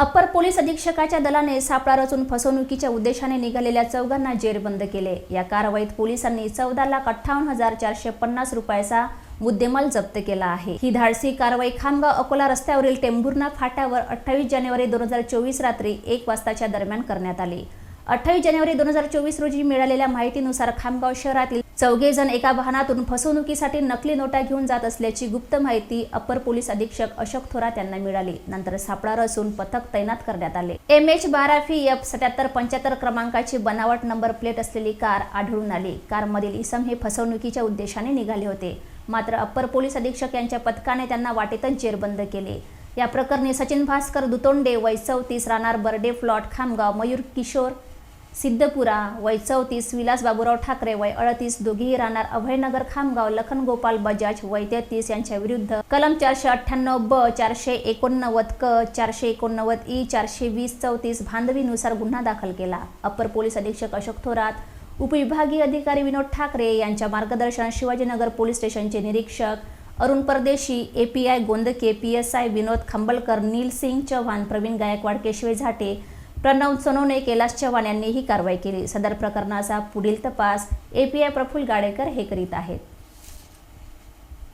Upper police अधीक्षकाच्या दलाने सापळा रचून फसवणुकीच्या उद्देशाने निघालेल्या चौघांना जेरबंद केले. या कारवाईत पोलिसांनी चौदा लाख अठ्ठावन्न हजार चारशे पन्नास रुपयाचा मुद्देमाल जप्त केला आहे. ही धाडसी कारवाई खामगाव अकोला रस्त्यावरील टेंभुर्णा फाट्यावर अठ्ठावीस जानेवारी दोन हजार चोवीस रात्री एक वाजताच्या दरम्यान करण्यात आली. अठ्ठावीस जानेवारी दोन हजार चोवीस रोजी मिळालेल्या माहितीनुसार खामगाव शहरातील चौघेजण एका वाहनातून फसवणुकीसाठी नकली नोटा घेऊन जात असल्याची गुप्त माहिती अप्पर पोलीस अधीक्षक अशोक थोरात यांना मिळाली. नंतर सापळा रचून पथक तैनात करण्यात आले. एम एच बारा फी एफ सत्याहत्तर पंच्याहत्तर क्रमांकाची बनावट नंबर प्लेट असलेली कार आढळून आली. कारमधील इसम हे फसवणुकीच्या उद्देशाने निघाले होते. मात्र अप्पर पोलीस अधीक्षक यांच्या पथकाने त्यांना वाटेतच जेरबंद केले. या प्रकरणी सचिन भास्कर दुतोंडे वय चौतीस राहणार बर्डे प्लॉट खामगाव मयूर किशोर सिद्धपुरा वय चौतीस विलास बाबूराव ठाकरे वय अडतीस दोघेही राहणार अभयनगर खामगाव लखन गोपाल बजाज वय तेहतीस यांच्या विरुद्ध. कलम चारशे अठ्ठ्याण्णव ब चारशे एकोणनव्वद क चारशे एकोणनव्वद ई चारशे वीस चौतीस भांडवीनुसार गुन्हा दाखल केला. अपर पोलीस अधीक्षक अशोक थोरात उपविभागीय अधिकारी विनोद ठाकरे यांच्या मार्गदर्शन शिवाजीनगर पोलीस स्टेशनचे निरीक्षक Arun Pardeshi API Gondke P S I Vinod Khambalkar Neel Singh Chavan Pravin Gaikwad Keshave Zate Pranav Sonawane Kailas Chavan यांनी ही कारवाई केली. सदर प्रकरणाचा पुढील तपास एपीआय प्रफुल गाडेकर हे करीत आहेत.